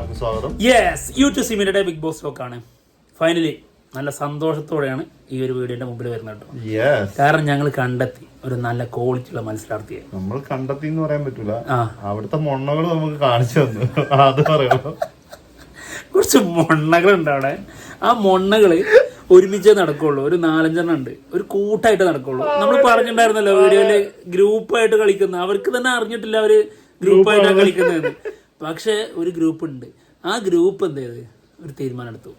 എല്ലാവർക്കും സ്വാഗതം. Yes YouTube സിമിനിയുടെ ബിഗ് ബോസ് ടോക്കാണ് ഫൈനലി നല്ല സന്തോഷത്തോടെയാണ് ഈ ഒരു വീഡിയോന്റെ മുമ്പിൽ വരുന്നത് കേട്ടോ. കാരണം ഞങ്ങൾ കണ്ടെത്തി ഒരു നല്ല ക്വാളിറ്റിയുള്ള മത്സരാർത്ഥിയെ. നമ്മൾ കണ്ടെത്തി എന്ന് പറയാൻ പറ്റൂല. അവിടുത്തെ മൊണ്ണകൾ നമുക്ക് കാണിച്ചു തന്നു. അത് പറയണം. കുറച്ച് മൊണ്ണകളുണ്ട് അവിടെ. ആ മൊണ്ണകൾ ഒരുമിച്ച് നടക്കുള്ളൂ. ഒരു നാലഞ്ചെണ്ണം ഉണ്ട്. ഒരു കൂട്ടായിട്ട് നടക്കുള്ളൂ. നമ്മൾ പറഞ്ഞിട്ടുണ്ടായിരുന്നല്ലോ വീഡിയോയിൽ ഗ്രൂപ്പായിട്ട് കളിക്കുന്ന അവർക്ക് തന്നെ അറിഞ്ഞിട്ടില്ല അവർ ഗ്രൂപ്പായിട്ടാണ് കളിക്കുന്നതെന്ന്. പക്ഷെ ഒരു ഗ്രൂപ്പ് ഉണ്ട്. ആ ഗ്രൂപ്പ് എന്ത് ചെയ്ത്? ഒരു തീരുമാനം എടുത്തു.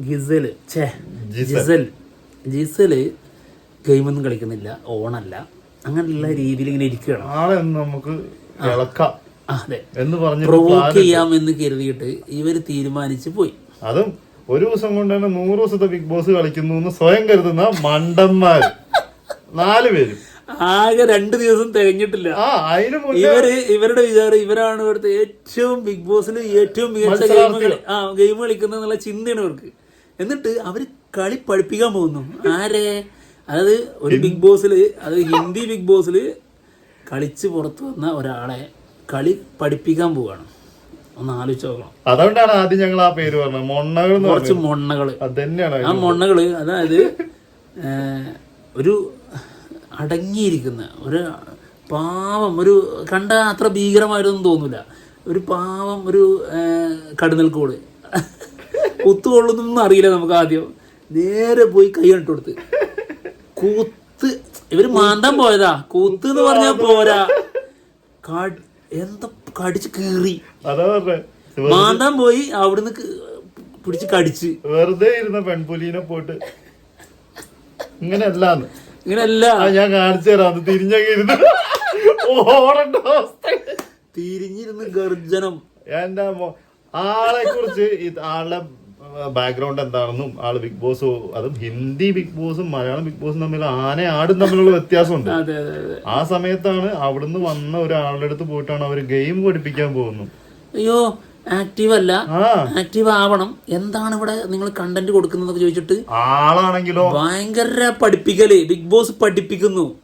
ഗിസൽ ഛേ ജിസൽ ജിസൽ ഗെയിമൊന്നും കളിക്കുന്നില്ല. ഓണല്ല. അങ്ങനെയുള്ള രീതിയിൽ ഇങ്ങനെ ഇരിക്കുകയാണ്. ആളെ നമുക്ക് ഇളക്കാം. അതെ. എന്ന് പറഞ്ഞു പ്രൊവോക്ക് ചെയ്യാം എന്ന് കരുതിയിട്ട് ഇവർ തീരുമാനിച്ചു പോയി. അതും ഒരു ദിവസം കൊണ്ട് തന്നെ നൂറ് ദിവസത്തെ ബിഗ് ബോസ് കളിക്കുന്നു എന്ന് സ്വയം കരുതുന്ന മണ്ടന്മാർ നാല് പേരും. ആകെ രണ്ട് ദിവസം തികഞ്ഞിട്ടില്ല. ഇവർ ഇവരുടെ വിചാരം ഇവരാണ് ഇവിടുത്തെ ഏറ്റവും ബിഗ് ബോസിൽ ഏറ്റവും മികച്ച ഗെയിം ആ ഗെയിം കളിക്കുന്ന എന്നുള്ള ചിന്തയാണ് ഇവർക്ക്. എന്നിട്ട് അവർ കളി പഠിപ്പിക്കാൻ പോകുന്നു. ആരെ? അതായത് ഒരു ബിഗ് ബോസിൽ അത് ഹിന്ദി ബിഗ് ബോസിൽ കളിച്ച് പുറത്തു വന്ന ഒരാളെ കളി പഠിപ്പിക്കാൻ പോവാണ് ഒന്ന് ആലോചിച്ച് നോക്കണം. അതുകൊണ്ടാണ് ആദ്യം ഞങ്ങൾ ആ പേര് പറഞ്ഞത്. മൊണ്ണകൾ കുറച്ച് മൊണ്ണകൾ. ആ മൊണ്ണകൾ അതായത് ഒരു അടങ്ങിയിരിക്കുന്ന. ഒരു പാവം ഒരു കണ്ട അത്ര ഭീകരമായിട്ടൊന്നും തോന്നില്ല ഒരു പാവം ഒരു കടുന്നൽക്കോട് കുത്തുകൊള്ളുന്നൊന്നും അറിയില്ല നമുക്ക് ആദ്യം. നേരെ പോയി കൈ കണ്ടു കൊടുത്ത് കൂത്ത് ഇവർ മാന്താൻ പോയതാ. കൂത്ത് എന്ന് പറഞ്ഞാ പോരാ. എന്താ കടിച്ച് കീറി. മാന്തം മാന്താൻ പോയി അവിടുന്ന് പിടിച്ച് കടിച്ച്. വെറുതെ ഇരുന്ന പെൺപുലീനെ പോയിട്ട് ഇങ്ങനെയല്ലാന്ന്. ഇങ്ങനെയല്ല. ആ ഞാൻ കാണിച്ചു തരാം. അത് തിരിഞ്ഞങ്ങ് ഇരുന്ന് ഓടണ്ട അവസ്ഥ. തിരിഞ്ഞിരുന്ന് ഗർജനം. എന്റെ ആളെ കുറിച്ച് ആളുടെ ബാക്ക്ഗ്രൗണ്ട് എന്താണെന്നും ആൾ ബിഗ് ബോസ് അതും ഹിന്ദി ബിഗ് ബോസും മലയാളം ബിഗ് ബോസും തമ്മിൽ ആന ആടും തമ്മിലുള്ള വ്യത്യാസമുണ്ട്. ആ സമയത്താണ് അവിടുന്ന് വന്ന ഒരാളുടെ അടുത്ത് പോയിട്ടാണ് അവർ ഗെയിം പഠിപ്പിക്കാൻ പോകുന്നത്. അയ്യോ ആക്റ്റീവ് അല്ല ആക്റ്റീവ് ആവണം എന്താണ് ഇവിടെ നിങ്ങൾ കണ്ടന്റ് കൊടുക്കുന്നത് ചോദിച്ചിട്ട് ആളാണെങ്കിലോ? ഭയങ്കര പഠിപ്പിക്കൽ ബിഗ് ബോസ് പഠിപ്പിക്കുന്നു.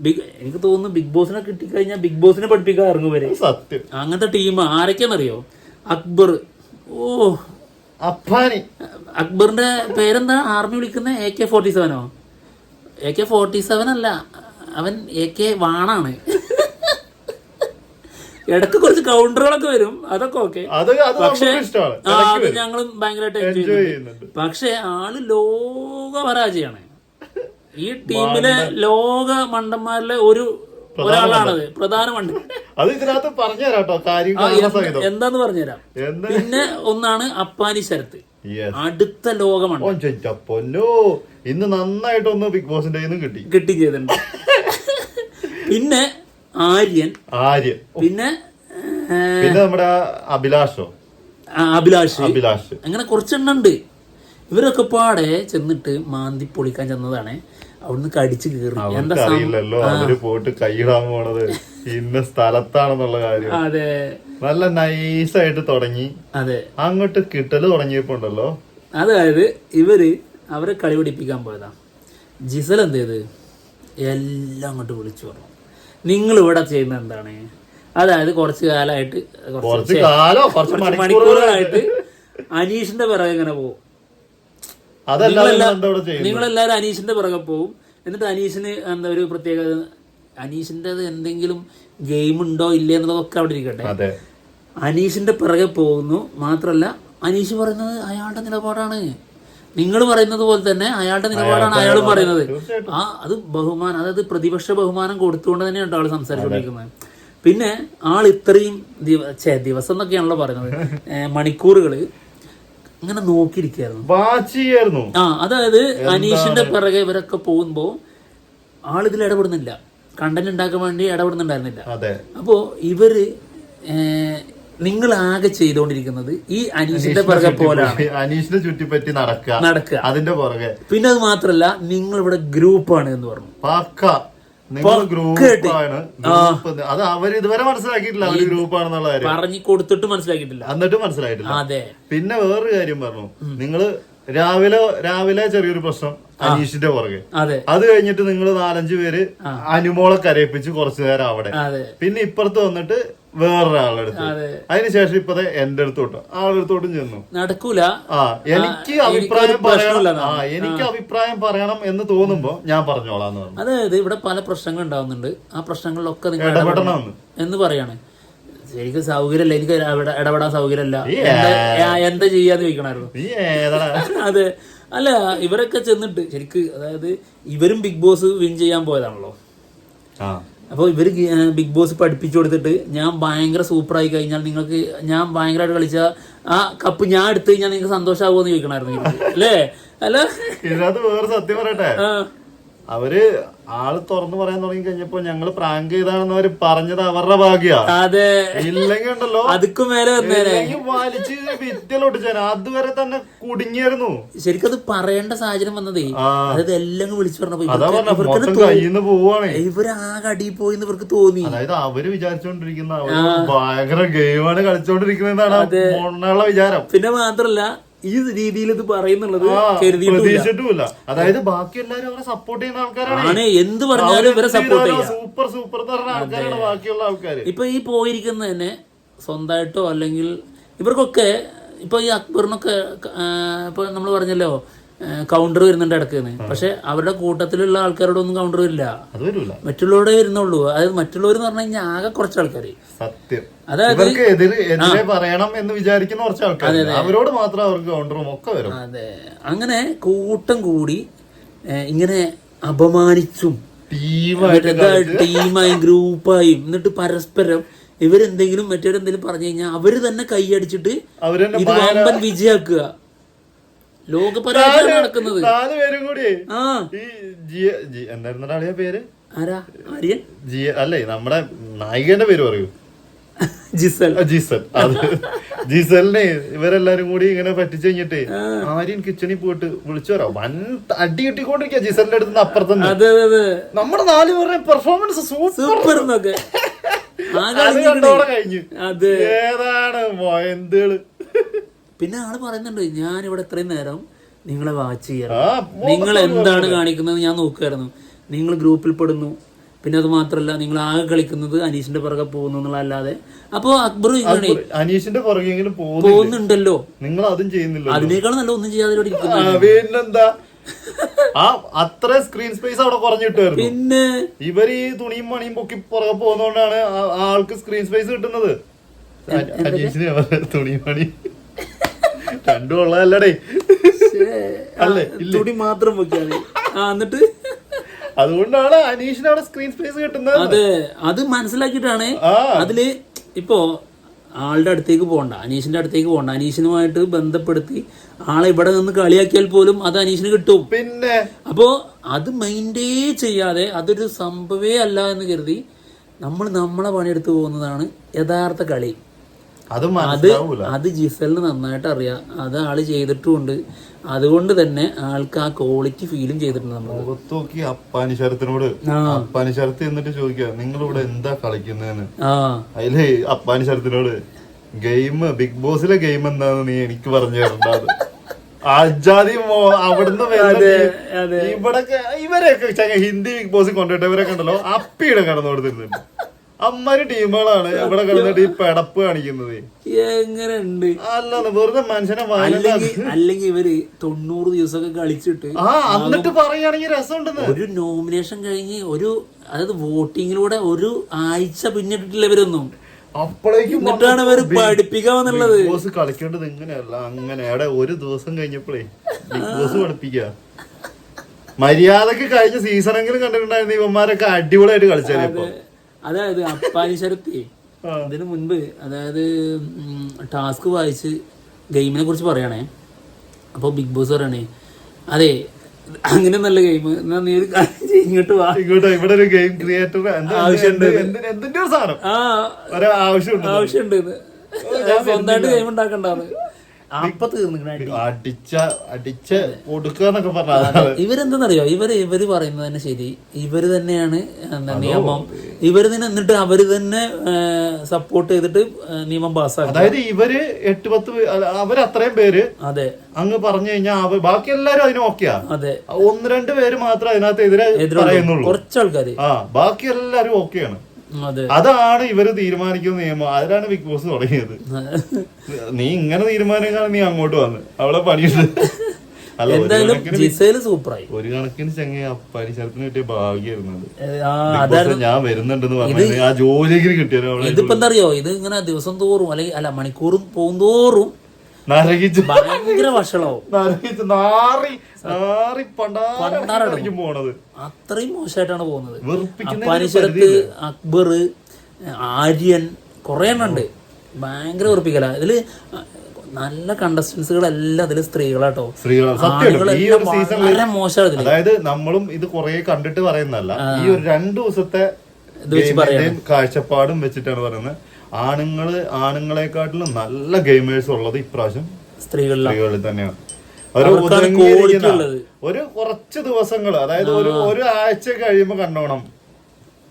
ബിഗ് എനിക്ക് തോന്നുന്നു ബിഗ് ബോസിനെ കിട്ടിക്കഴിഞ്ഞാൽ ബിഗ് ബോസിനെ പഠിപ്പിക്കാൻ ഇറങ്ങും വരെ സത്യം. അങ്ങനത്തെ ടീം ആരൊക്കെയാണെന്നറിയോ അക്ബർ. ഓ. അപ്പാനി അക്ബറിന്റെ പേരെന്താ? ആർമി വിളിക്കുന്ന എ കെ ഫോർട്ടി സെവനോ എ കെ ഫോർട്ടി സെവൻ അല്ല അവൻ എ കെ വാണാണ്. ഇടയ്ക്ക് കുറച്ച് കൗണ്ടറുകളൊക്കെ വരും. അതൊക്കെ ഓക്കെ പക്ഷേ അത് ഞങ്ങളും ഭയങ്കരമായിട്ട് എൻജോയ് ചെയ്യുന്നുണ്ട്. പക്ഷെ ആൾ ലോക പരാജയാണ് ഈ ടീമിലെ ലോക മണ്ടന്മാരിലെ ഒരു ഒരാളാണത് പ്രധാന മണ്ടൻ. അത് ഇതിനകത്ത് എന്താന്ന് പറഞ്ഞുതരാം. പിന്നെ ഒന്നാണ് അപ്പാനി ശരത്ത്. അടുത്ത ചേച്ചാ പൊന്നോ. ഇന്ന് നന്നായിട്ടൊന്ന് ബിഗ് ബോസിന്റെ കിട്ടി. കിട്ടി ചെയ്തിട്ടുണ്ട്. പിന്നെ ആര്യൻ ആര്യൻ. പിന്നെ പിന്നെ നമ്മുടെ അഭിലാഷോ? അഭിലാഷ്. അഭിലാഷ്. അങ്ങനെ കുറച്ചെണ്ണം ഉണ്ട്. ഇവരൊക്കെ പാടെ ചെന്നിട്ട് മാന്തി പൊളിക്കാൻ ചെന്നതാണ്. അവിടുന്ന് കടിച്ചു കീറി. അറിയില്ലല്ലോ അവർ പോയിട്ട് കൈയിടാൻ പോണത് ഇന്ന സ്ഥലത്താണെന്നുള്ള കാര്യം. അതെ. നല്ല നൈസായിട്ട് തുടങ്ങി. അതെ. അങ്ങോട്ട് കിട്ടൽ തുടങ്ങിയപ്പോ ഉണ്ടല്ലോ. അതായത് ഇവർ അവരെ കളി പിടിപ്പിക്കാൻ പോയതാ. ജിസൽ എന്ത് ചെയ്ത്? എല്ലാം അങ്ങോട്ട് വിളിച്ചു പറഞ്ഞു. നിങ്ങൾ ഇവിടെ ചെയ്യുന്ന എന്താണ്? അതായത് കുറച്ച് കാലമായിട്ട് കുറച്ച് കാലോ കുറച്ച് മണിക്കൂറുകളായിട്ട് അനീഷിന്റെ പിറകെ ഇങ്ങനെ പോകും. നിങ്ങളെല്ലാരും അനീഷിന്റെ പിറകെ പോവും എന്നിട്ട് അനീഷിന് എന്താ ഒരു പ്രത്യേക അനീഷിന്റെ എന്തെങ്കിലും ഗെയിം ഉണ്ടോ ഇല്ലേ എന്നുള്ളതൊക്കെ അവിടെ ഇരിക്കട്ടെ. അനീഷിന്റെ പിറകെ പോകുന്നു. മാത്രല്ല അനീഷ് പറയുന്നത് അയാളുടെ നിലപാടാണ്. നിങ്ങൾ പറയുന്നത് പോലെ തന്നെ അയാളുടെ നിലപാടാണ് അയാളും പറയുന്നത്. ആ അത് ബഹുമാനം അതായത് പ്രതിപക്ഷ ബഹുമാനം കൊടുത്തുകൊണ്ട് തന്നെയാണ് ആൾ സംസാരിച്ചുകൊണ്ടിരിക്കുന്നത്. പിന്നെ ആൾ ഇത്രയും ദിവസം എന്നൊക്കെയാണല്ലോ പറയുന്നത്. മണിക്കൂറുകൾ ഇങ്ങനെ നോക്കിയിരിക്കുകയായിരുന്നു. ആ അതായത് അനീഷിന്റെ പിറകെ ഇവരൊക്കെ പോകുമ്പോ ആളിതിൽ ഇടപെടുന്നില്ല. കണ്ടന്റ് ഉണ്ടാക്കാൻ വേണ്ടി ഇടപെടുന്നുണ്ടായിരുന്നില്ല. അപ്പോ ഇവർ നിങ്ങൾ ആകെ ചെയ്തുകൊണ്ടിരിക്കുന്നത് ഈ അനീഷിന്റെ പുറകെ പോലാണ്. അനീഷിനെ ചുറ്റിപ്പറ്റി നടക്കുക. നടക്കുക. അതിന്റെ പുറകെ. പിന്നെ അത് മാത്രല്ല നിങ്ങൾ ഇവിടെ ഗ്രൂപ്പാണ് എന്ന് പറഞ്ഞു. പക്ക. അത് അവർ ഇതുവരെ മനസ്സിലാക്കിയിട്ടില്ല അവർ ഗ്രൂപ്പാണെന്നുള്ള കാര്യം. പറഞ്ഞു കൊടുത്തിട്ട് മനസ്സിലാക്കിയിട്ടില്ല. എന്നിട്ട് മനസ്സിലായിട്ടില്ല. അതെ. പിന്നെ വേറൊരു കാര്യം പറഞ്ഞു. നിങ്ങൾ രാവിലെ രാവിലെ ചെറിയൊരു പ്രശ്നം അനീഷിന്റെ പുറകെ. അതെ. അത് കഴിഞ്ഞിട്ട് നിങ്ങൾ നാലഞ്ചു പേര് അനുമോളെ കരയിപ്പിച്ച് കുറച്ചു നേരം അവിടെ. പിന്നെ ഇപ്പുറത്ത് വന്നിട്ട് വേറൊരാളുടെ അടുത്ത് അതെ. അതിനുശേഷം ഇപ്പൊ ദേ എന്റെ അടുത്തോട്ട്. ആളുടെ അടുത്തോട്ടും ചെന്നു. നടക്കൂല. ആ എനിക്ക് അഭിപ്രായം പറയണം. ആ എനിക്ക് അഭിപ്രായം പറയണം എന്ന് തോന്നുമ്പോ ഞാൻ പറഞ്ഞോളാന്ന് പറഞ്ഞു. അതായത് ഇവിടെ പല പ്രശ്നങ്ങൾ ഉണ്ടാവുന്നുണ്ട്. ആ പ്രശ്നങ്ങളിലൊക്കെ നിങ്ങൾ ഇടപെടണമെന്ന് എന്ന്. പറയാണ്. ശരിക്കും സൗകര്യമല്ല. എനിക്ക് ഇടപെടാ- ഇടപെടാൻ സൗകര്യമല്ല. എന്താ ചെയ്യാന്ന് ചോദിക്കണായിരുന്നു അതെ. അല്ല ഇവരൊക്കെ ചെന്നിട്ട് ശരിക്ക് അതായത് ഇവരും ബിഗ് ബോസ് വിൻ ചെയ്യാൻ പോയതാണല്ലോ. അപ്പോൾ ഇവർ ബിഗ് ബോസ് പഠിപ്പിച്ചു കൊടുത്തിട്ട് ഞാൻ ഭയങ്കര സൂപ്പറായി കഴിഞ്ഞാൽ നിങ്ങൾക്ക് ഞാൻ ഭയങ്കരമായിട്ട് കളിച്ച ആ കപ്പ് ഞാൻ എടുത്തു കഴിഞ്ഞാൽ നിങ്ങൾക്ക് സന്തോഷമാകുമോ എന്ന് ചോദിക്കണമായിരുന്നു. അല്ലേ? അല്ല? വേറെ സത്യം പറയട്ടെ. അവർ ആൾ തുറന്നു പറയാൻ തുടങ്ങി കഴിഞ്ഞപ്പോ ഞങ്ങൾ പ്രാങ്ക് ചെയ്താണെന്ന് അവർ പറഞ്ഞത് അവരുടെ ഭാഗ്യ. അതെ. ഇല്ലെങ്കിൽ ഉണ്ടല്ലോ. അതുക്കും മേലെ ഇല്ലെങ്കിൽ വലിച്ച് വിറ്റലൊട്ടിച്ചാൻ അതുവരെ തന്നെ കുടുങ്ങിയായിരുന്നു. ശരിക്കും അത് പറയേണ്ട സാഹചര്യം വന്നതേ. അതായത് എല്ലാം വിളിച്ചു പറഞ്ഞപ്പോ പോവാണ്. ഇവരാകെ അടിയിൽ പോയി ഇവർക്ക് തോന്നി. അതായത് അവർ വിചാരിച്ചോണ്ടിരിക്കുന്ന ഭയങ്കര ഗെയിമാണ് കളിച്ചോണ്ടിരിക്കുന്നതാണ് വിചാരം. പിന്നെ മാത്രല്ല ഈ രീതിയിൽ ഇത് പറയുന്നുള്ളത് കരുതിയിട്ടില്ല അതായത് ബാക്കി എല്ലാരും അവരെ സപ്പോർട്ട് ചെയ്യുന്ന ആൾക്കാരാണ്. എന്ത് പറഞ്ഞാലും ഇവരെ സപ്പോർട്ട് ചെയ്യാം. സൂപ്പർ സൂപ്പർ പറഞ്ഞ ആൾക്കാരാണ് ബാക്കിയുള്ള ആൾക്കാർ ഇപ്പൊ ഈ പോയിരിക്കുന്ന തന്നെ സ്വന്തമായിട്ടോ അല്ലെങ്കിൽ ഇവർക്കൊക്കെ ഇപ്പൊ ഈ അക്ബറിനൊക്കെ ഇപ്പൊ നമ്മൾ പറഞ്ഞല്ലോ കൗണ്ടർ വരുന്നുണ്ട് ഇടയ്ക്ക് പക്ഷെ അവരുടെ കൂട്ടത്തിലുള്ള ആൾക്കാരോട് ഒന്നും കൗണ്ടർ വരില്ല. മറ്റുള്ളവരുടെ വരുന്നുള്ളൂ. അതായത് മറ്റുള്ളവർ എന്ന് പറഞ്ഞു കഴിഞ്ഞാൽ ആകെ കുറച്ച് ആൾക്കാർ സത്യം. അതായത് എതിരെ പറയണം എന്ന് വിചാരിക്കുന്ന കുറച്ച് ആൾക്കാർ അവരോട് മാത്രം അവർക്ക് കൗണ്ടറും ഒക്കെ വരും. അതെ. അങ്ങനെ കൂട്ടം കൂടി ഇങ്ങനെ അപമാനിച്ചും ടീമായും ഗ്രൂപ്പായും എന്നിട്ട് പരസ്പരം ഇവരെന്തെങ്കിലും മറ്റവരെന്തെങ്കിലും പറഞ്ഞു കഴിഞ്ഞാൽ അവർ തന്നെ കൈയടിച്ചിട്ട് ഇത് വമ്പൻ വിജയാക്കുക. ലോക പരാജയം നടക്കുന്നത്. നാല് പേരും കൂടി. ആ. ഈ ജിയ ജി എന്തായിരുന്നു ആളിയ പേര്? ആരാ? ആര്യൻ? ജിയ അല്ലേ നമ്മുടെ നായികന്റെ പേര് പറയൂ. ജിസൽ. ജിസൽ. അത് ജിസലിനെ ഇവരെല്ലാരും കൂടി ഇങ്ങനെ പറ്റിച്ചു കഴിഞ്ഞിട്ട് ആര്യൻ കിച്ചണിൽ പോയിട്ട് വിളിച്ചു വരാം വൻ അടി കിട്ടിക്കൊണ്ടിരിക്കുക ജിസലിന്റെ അടുത്ത് അതെ നമ്മുടെ നാല് പേരുടെ പെർഫോമൻസ് സൂപ്പർ കഴിഞ്ഞു. ഏതാണ് മൊയന്തുകൾ പിന്നെ ആൾ പറയുന്നുണ്ട് ഞാൻ ഇവിടെ ഇത്രയും നേരം നിങ്ങളെ വാച്ച് ചെയ്യാറ് നിങ്ങൾ എന്താണ് കാണിക്കുന്നത് ഞാൻ നോക്കുമായിരുന്നു നിങ്ങൾ ഗ്രൂപ്പിൽ പെടുന്നു. പിന്നെ അത് മാത്രല്ല നിങ്ങൾ ആകെ കളിക്കുന്നത് അനീഷിന്റെ പുറകെ പോകുന്നു എന്നുള്ളതല്ലാതെ. അപ്പോ അക്ബർ അനീഷിന്റെ പുറകെങ്കിലും പോകുന്നു പോകുന്നുണ്ടല്ലോ. നിങ്ങൾ അതും ചെയ്യുന്നില്ല അതിനേക്കാൾ നല്ല ഒന്നും ചെയ്യാതെ ആ, പിന്നെന്താ? ആ അത്ര സ്ക്രീൻ സ്പേസ് അവിടെ കുറഞ്ഞിട്ടായിരുന്നു. പിന്നെ? ഇവർ ഈ തുണിയും മണിയും പൊക്കി പുറകെ പോകുന്നോണ്ടാണ് ആൾക്ക് സ്ക്രീൻ സ്പേസ് കിട്ടുന്നത്. തുണിയും മണി രണ്ടും ഉള്ളതല്ലടേ അല്ലേ? തുടി മാത്രം വെക്കാതെ ആ എന്നിട്ട്? അതുകൊണ്ടാണ് അനീഷിന് അവിടെ സ്ക്രീൻ സ്പേസ് കിട്ടുന്നത്. അതെ അത് മനസ്സിലാക്കിയിട്ടാണ് അതിൽ ഇപ്പോ ആളുടെ അടുത്തേക്ക് പോകണ്ട അനീഷിന്റെ അടുത്തേക്ക് പോകണ്ട അനീഷിനുമായിട്ട് ബന്ധപ്പെടുത്തി ആളെ ഇവിടെ നിന്ന് കളിയാക്കിയാൽ പോലും അത് അനീഷിന് കിട്ടും. പിന്നെ? അപ്പോ അത് മൈൻഡേ ചെയ്യാതെ അതൊരു സംഭവേ അല്ല എന്ന് കരുതി നമ്മൾ നമ്മളെ പണിയെടുത്ത് പോകുന്നതാണ് യഥാർത്ഥ കളി. അത് അത് ജിസലിന് നന്നായിട്ട് അറിയാം. അത് ആൾ ചെയ്തിട്ടുമുണ്ട്. അതുകൊണ്ട് തന്നെ ആൾക്ക് ആ ക്വാളിറ്റി ഫീലും ചെയ്തിട്ടുണ്ട് നമ്മൾ മുഖത്ത് നോക്കി അപ്പാനി ശരത്തിനോട് ആ. എന്നിട്ട് ചോദിക്കുക നിങ്ങൾ ഇവിടെ എന്താ കളിക്കുന്നതെന്ന് അതിൽ അപ്പാനി ശരത്തിനോട് ഗെയിം ബിഗ് ബോസിലെ ഗെയിം എന്താന്ന് നീ എനിക്ക് പറഞ്ഞു തരണ്ടാത് അവിടുന്ന് ഇവിടെ ഇവരെയൊക്കെ ഹിന്ദി ബിഗ് ബോസിൽ കൊണ്ടുപോയിട്ട് ഇവരൊക്കെ ഉണ്ടല്ലോ അപ്പിയുടെ കടന്നു കൊടുത്തിരുന്നുണ്ട് അമ്മര് ടീമുകളാണ് ഇവിടെ കിടന്നിട്ട് ഈ പെടപ്പ് കാണിക്കുന്നത്. എങ്ങനെയുണ്ട്? അല്ല വെറുതെ മനുഷ്യനെ അല്ലെങ്കിൽ ഇവർ തൊണ്ണൂറ് ദിവസമൊക്കെ കളിച്ചിട്ട് ആ എന്നിട്ട് പറയുകയാണെങ്കിൽ രസമുണ്ടെന്ന്. ഒരു നോമിനേഷൻ കഴിഞ്ഞ് ഒരു അതായത് വോട്ടിങ്ങിലൂടെ ഒരു ആഴ്ച പിന്നിട്ടിട്ടില്ല ഇവരൊന്നും. എന്നിട്ടാണ് ഇവർ പഠിപ്പിക്കാന്നുള്ളത് ബിഗ് ബോസ് കളിക്കേണ്ടത് ഇങ്ങനെയല്ല അങ്ങനെ. അവിടെ ഒരു ദിവസം കഴിഞ്ഞപ്പോഴേ ബിഗ് ബോസ് പഠിപ്പിക്ക. മര്യാദയ്ക്ക് കഴിഞ്ഞ സീസണെങ്കിലും കണ്ടിട്ടുണ്ടായിരുന്നു ഇവന്മാരൊക്കെ അടിപൊളിയായിട്ട് കളിച്ചാലേ ഇപ്പൊ. അതായത് അപ്പാനി ശരത്തി. ഇതിനു മുൻപ് അതായത് ടാസ്ക് വായിച്ച് ഗെയിമിനെ കുറിച്ച് പറയണേ. അപ്പോൾ ബിഗ് ബോസ് പറയണേ അതെ അങ്ങനെ നല്ല ഗെയിം എന്നാ നീ ഒരു ഇങ്ങോട്ട് വാ. ഇങ്ങോട്ട് ഇവിടെ ഒരു ഗെയിം ക്രിയേറ്റർ എന്തിന്റെ ഒരു സാധനം? ആവശ്യമുണ്ട് ആവശ്യമുണ്ട്. സ്വന്തമായിട്ട് ഗെയിം ഉണ്ടാക്കണ്ടാന്ന്. അടിച്ച അടിച്ച് കൊടുക്കുക എന്നൊക്കെ പറഞ്ഞ ഇവരെന്തെന്നറിയോ? ഇവർ ഇവർ പറയുന്നത് തന്നെ ശരി. ഇവർ തന്നെയാണ് എന്താ നിയമം. ഇവർ തന്നെ എന്നിട്ട് അവർ തന്നെ സപ്പോർട്ട് ചെയ്തിട്ട് നിയമം പാസ്സാക്കി അതായത് ഇവർ എട്ട് പത്ത് അവർ അത്രയും പേര് അതെ. അങ്ങ് പറഞ്ഞു കഴിഞ്ഞാൽ ബാക്കി എല്ലാരും അതിന് ഓക്കെയാ. അതെ. ഒന്ന് രണ്ട് പേര് മാത്രം അതിനകത്ത് എതിരെ കുറച്ചാൾക്കാര് പറയുന്നുള്ളൂ. കുറച്ച് ആൾക്കാര് ആ ബാക്കി എല്ലാരും ഓക്കെയാണ്. അതാണ് ഇവർ തീരുമാനിക്കുന്ന നിയമം. അതിലാണ് ബിഗ് ബോസ് തുടങ്ങിയത്. നീ ഇങ്ങനെ തീരുമാനിക്കാണ് നീ അങ്ങോട്ട് വന്ന്. അവളെ പണിയുണ്ട് സൂപ്പറായി. ഒരു കണക്കിന് ചെങ്ങ പരിസരത്തിന് കിട്ടിയ ഭാഗ്യായിരുന്നു ഞാൻ വരുന്നുണ്ടെന്ന് പറഞ്ഞു ആ ജോലിക്ക് കിട്ടിയാലും അവിടെ ഇതിപ്പോ എന്താ അറിയോ? ഇത് ഇങ്ങനെ ദിവസം തോറും അല്ലെങ്കിൽ അല്ല മണിക്കൂറും പോകുന്തോറും നരകിച്ച് ഭയങ്കര വഷളാവും. നരകിച്ച് നാറി നാറി പണ്ടാറിക്കും പോണത്. അത്രയും മോശമായിട്ടാണ് പോകുന്നത്. പരിസരത്ത് അക്ബർ ആര്യൻ കുറെ എണ്ണം ഉണ്ട് ഭയങ്കര വെറുപ്പിക്കല. ഇതിൽ നല്ല കണ്ടസ്റ്റൻസുകളെല്ലാം ഇതിൽ സ്ത്രീകളാട്ടോ. വളരെ മോശമാണ് അതായത് നമ്മളും ഇത് കുറെ കണ്ടിട്ട് പറയുന്നല്ല ഈ ഒരു രണ്ടു ദിവസത്തെ കാഴ്ചപ്പാടും വെച്ചിട്ടാണ് പറയുന്നത്. ആണുങ്ങൾ ആണുങ്ങളെക്കാട്ടിലും നല്ല ഗെയിമേഴ്സ് ഉള്ളത് ഇപ്രാവശ്യം സ്ത്രീകളിൽ തന്നെയാണ്. ഒരു. ഒരു കുറച്ച് ദിവസങ്ങൾ അതായത് ഒരു ഒരു ആഴ്ച കഴിയുമ്പോ കണ്ടോണം.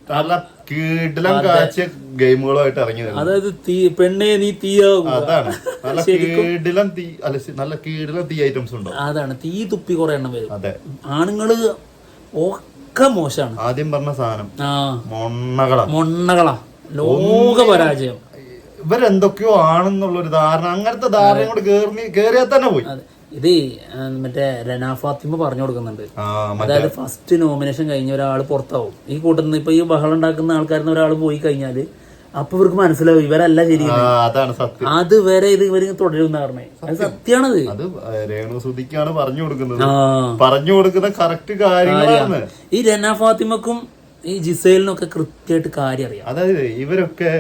നല്ല കീടിലം കാഴ്ച ഗെയിമുകളുമായിട്ട് ഇറങ്ങി വരുന്നത്. അതായത് തീ പെണ്ണെ നീ തീയാവും അതാണ്. നല്ല കീടിലം തീ അല്ല നല്ല കീടിലം തീ ഐറ്റംസ് ഉണ്ടോ? അതാണ്. തീ തുപ്പി കുറെ എണ്ണം വരും. അതെ. ആണുങ്ങൾ ഒക്കെ മോശമാണ് ആദ്യം പറഞ്ഞ സാധനം. മൊണ്ണകളാ. മൊണ്ണകളാ. ലോക പരാജയം. ഇവരെന്തൊക്കെയോ ആണെന്നുള്ള ഒരു ധാരണ അങ്ങനത്തെ ധാരണ കൊണ്ട് കേറി കേറിയാൽ തന്നെ പോയി. അതെ. ഇത് മറ്റേ രനാ ഫാത്തിമ പറഞ്ഞു കൊടുക്കുന്നുണ്ട്. അതായത് ഫസ്റ്റ് നോമിനേഷൻ കഴിഞ്ഞ ഒരാൾ പുറത്താവും. ഈ കൂട്ടത്തിൽ നിന്ന് ഇപ്പൊ ഈ ബഹളം ഉണ്ടാക്കുന്ന ആൾക്കാരിൽ ഒരാൾ പോയി കഴിഞ്ഞാൽ അപ്പൊ ഇവർക്ക് മനസ്സിലാവും ഇവരല്ല ശരി ആ, അതാണ് സത്യം. അതുവരെ ഇത് ഇവർ തുടരുന്ന പറഞ്ഞേ. അത് സത്യാണത് അത് രേണുസുതിക്കാണ് പറഞ്ഞു കൊടുക്കുന്നത്. പറഞ്ഞു കൊടുക്കുന്ന കറക്റ്റ് കാര്യങ്ങളാണ്. ഈ രനാ ഫാത്തിമക്കും ഈ ജിസൈലിനൊക്കെ കൃത്യമായിട്ട് കാര്യം അറിയാം. അതായത് ഇവരൊക്കെ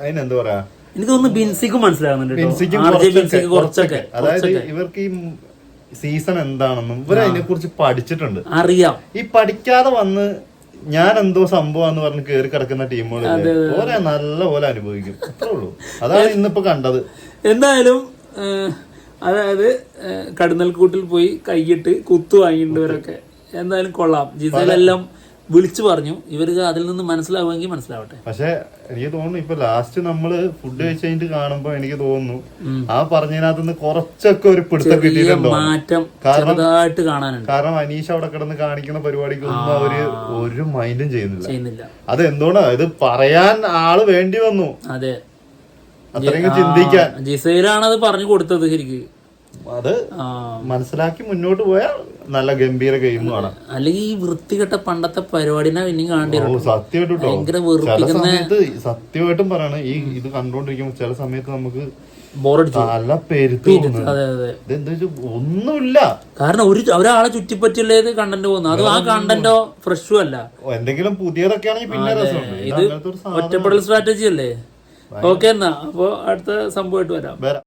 അതിനെന്താ പറയാ? എനിക്ക് തോന്നുന്നു ബിൻസിക്കും മനസ്സിലാകുന്നുണ്ട് കുറച്ചൊക്കെ അതായത് ഇവർക്ക് ഈ സീസൺ എന്താണെന്നും ഇവർ അതിനെ കുറിച്ച് പഠിച്ചിട്ടുണ്ട്. അറിയാം. ഈ പഠിക്കാതെ വന്ന് ഞാൻ എന്തോ സംഭവം പറഞ്ഞ് കേറി കിടക്കുന്ന ടീമുകൾ ഓരെ നല്ല പോലെ അനുഭവിക്കും. അത്രേ ഉള്ളൂ. അതാണ് ഇന്നിപ്പോ കണ്ടത്. എന്തായാലും അതായത് കടന്നൽക്കൂട്ടിൽ പോയി കൈയിട്ട് കുത്തു വാങ്ങിയിട്ടവരൊക്കെ. എന്തായാലും കൊള്ളാം. ജിസയിലെല്ലാം വിളിച്ചു പറഞ്ഞു. ഇവർക്ക് അതിൽ നിന്ന് മനസ്സിലാവുമെങ്കിൽ മനസ്സിലാവട്ടെ. പക്ഷെ എനിക്ക് തോന്നുന്നു ഇപ്പൊ ലാസ്റ്റ് നമ്മൾ ഫുഡ് കഴിച്ച് കഴിഞ്ഞിട്ട് കാണുമ്പോ എനിക്ക് തോന്നുന്നു ആ പറഞ്ഞതിനകത്ത് നിന്ന് കുറച്ചൊക്കെ ഒരു പിടുത്തം കിട്ടിയിട്ടുണ്ടോ? മാറ്റം ചെറുതായിട്ട് കാണാനുണ്ട്. കാരണം അനീഷ് അവിടെ കിടന്ന് കാണിക്കുന്ന പരിപാടിക്ക് ഒന്നും അവർ ഒരു മൈൻഡും ചെയ്യുന്നില്ല. ചെയ്യുന്നില്ല. അത് എന്തുകൊണ്ടാ ഇത് പറയാൻ ആൾ വേണ്ടി വന്നു. അതെ. അത്രയും ചിന്തിക്കാൻ. ജിസയിലാണ് അത് പറഞ്ഞു കൊടുത്തത് ശരിക്ക്. അത് മനസ്സിലാക്കി മുന്നോട്ട് പോയാൽ നല്ല ഗംഭീര ഗെയിം ആണ് അല്ലെങ്കിൽ ഈ വൃത്തികെട്ട പണ്ടത്തെ പരിപാടിനെ പിന്നെയും കാണേണ്ടി സത്യമായിട്ടും ചില സമയത്ത് സത്യമായിട്ടും പറയണ ഈ ഇത് കണ്ടോണ്ടിരിക്കുമ്പോ ചില സമയത്ത് നമുക്ക് നല്ല പെരുത്ത് ഒന്നുമില്ല. കാരണം ഒരു ഒരാളെ ചുറ്റിപ്പറ്റിയുള്ളത് കണ്ടന്റ് പോകുന്നു. അത് ആ കണ്ടന്റോ ഫ്രഷും അല്ല. എന്തെങ്കിലും പുതിയതൊക്കെ ആണെങ്കിൽ പിന്നെ ഇത് ഒറ്റപ്പെടൽ സ്ട്രാറ്റജി അല്ലേ? ഓക്കെ എന്നാ. അപ്പൊ അടുത്ത സംഭവമായിട്ട് വരാം.